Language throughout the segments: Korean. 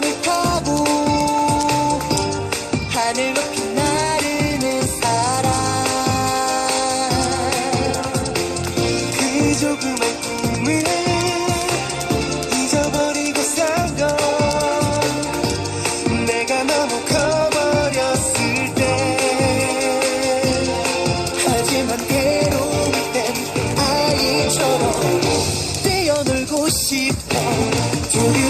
바람을 타고 하늘 높이 나르는 사랑. 그 조그만 꿈을 잊어버리고 산건 내가 너무 커버렸을 때. 하지만 괴로울 땐 아이처럼 뛰어놀고 싶어. 조류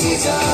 she does.